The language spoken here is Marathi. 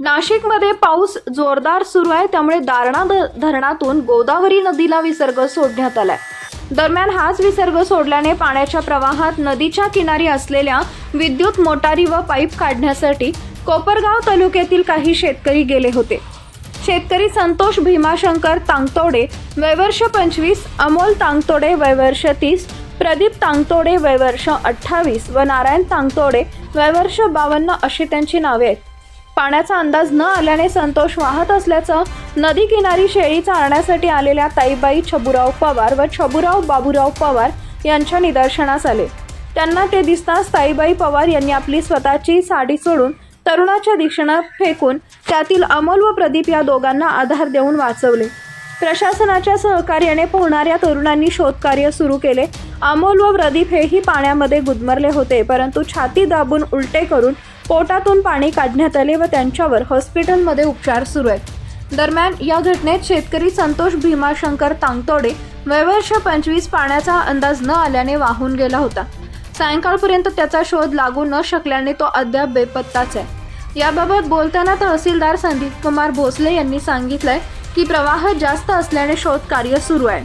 नाशिकमध्ये पाऊस जोरदार सुरू आहे त्यामुळे दारणा ध- धरणातून गोदावरी नदीला विसर्ग सोडण्यात आलाय. दरम्यान हाच विसर्ग सोडल्याने पाण्याच्या प्रवाहात नदीच्या किनारी असलेल्या विद्युत मोटारी व पाईप काढण्यासाठी कोपरगाव तालुक्यातील काही शेतकरी गेले होते. शेतकरी संतोष भीमाशंकर तांगतोडे वयवर्ष पंचवीस अमोल तांगतोडे वयवर्ष तीस प्रदीप तांगतोडे वयवर्ष अठ्ठावीस व नारायण तांगतोडे वयवर्ष बावन्न अशी त्यांची नावे आहेत. पाण्याचा अंदाज न आल्याने संतोष वाहत असल्याचं नदी किनारी शेळी चारण्यासाठी आलेल्या ताईबाई छबुराव पवार व छबुराव बाबुराव पवार यांच्या निदर्शनास आले. त्यांना ते दिसताच ताईबाई पवार यांनी आपली स्वतःची साडी सोडून तरुणाच्या दिशेनं फेकून त्यातील अमोल व प्रदीप या दोघांना आधार देऊन वाचवले. प्रशासनाच्या सहकार्याने पोहणाऱ्या तरुणांनी शोधकार्य सुरू केले. अमोल व प्रदीप हेही पाण्यामध्ये गुदमरले होते परंतु छाती दाबून उलटे करून पोटातून पाणी काढण्यात आले व त्यांच्यावर हॉस्पिटलमध्ये उपचार सुरू आहेत. दरम्यान या घटनेत शेतकरी संतोष भीमाशंकर तांगतोडे वयवर्ष पंचवीस पाण्याचा अंदाज न आल्याने वाहून गेला होता. सायंकाळपर्यंत त्याचा शोध लागू न शकल्याने तो अद्याप बेपत्ताच आहे. याबाबत बोलताना तहसीलदार संदीप कुमार भोसले यांनी सांगितलंय की प्रवाह जास्त असल्याने शोध कार्य सुरू आहे.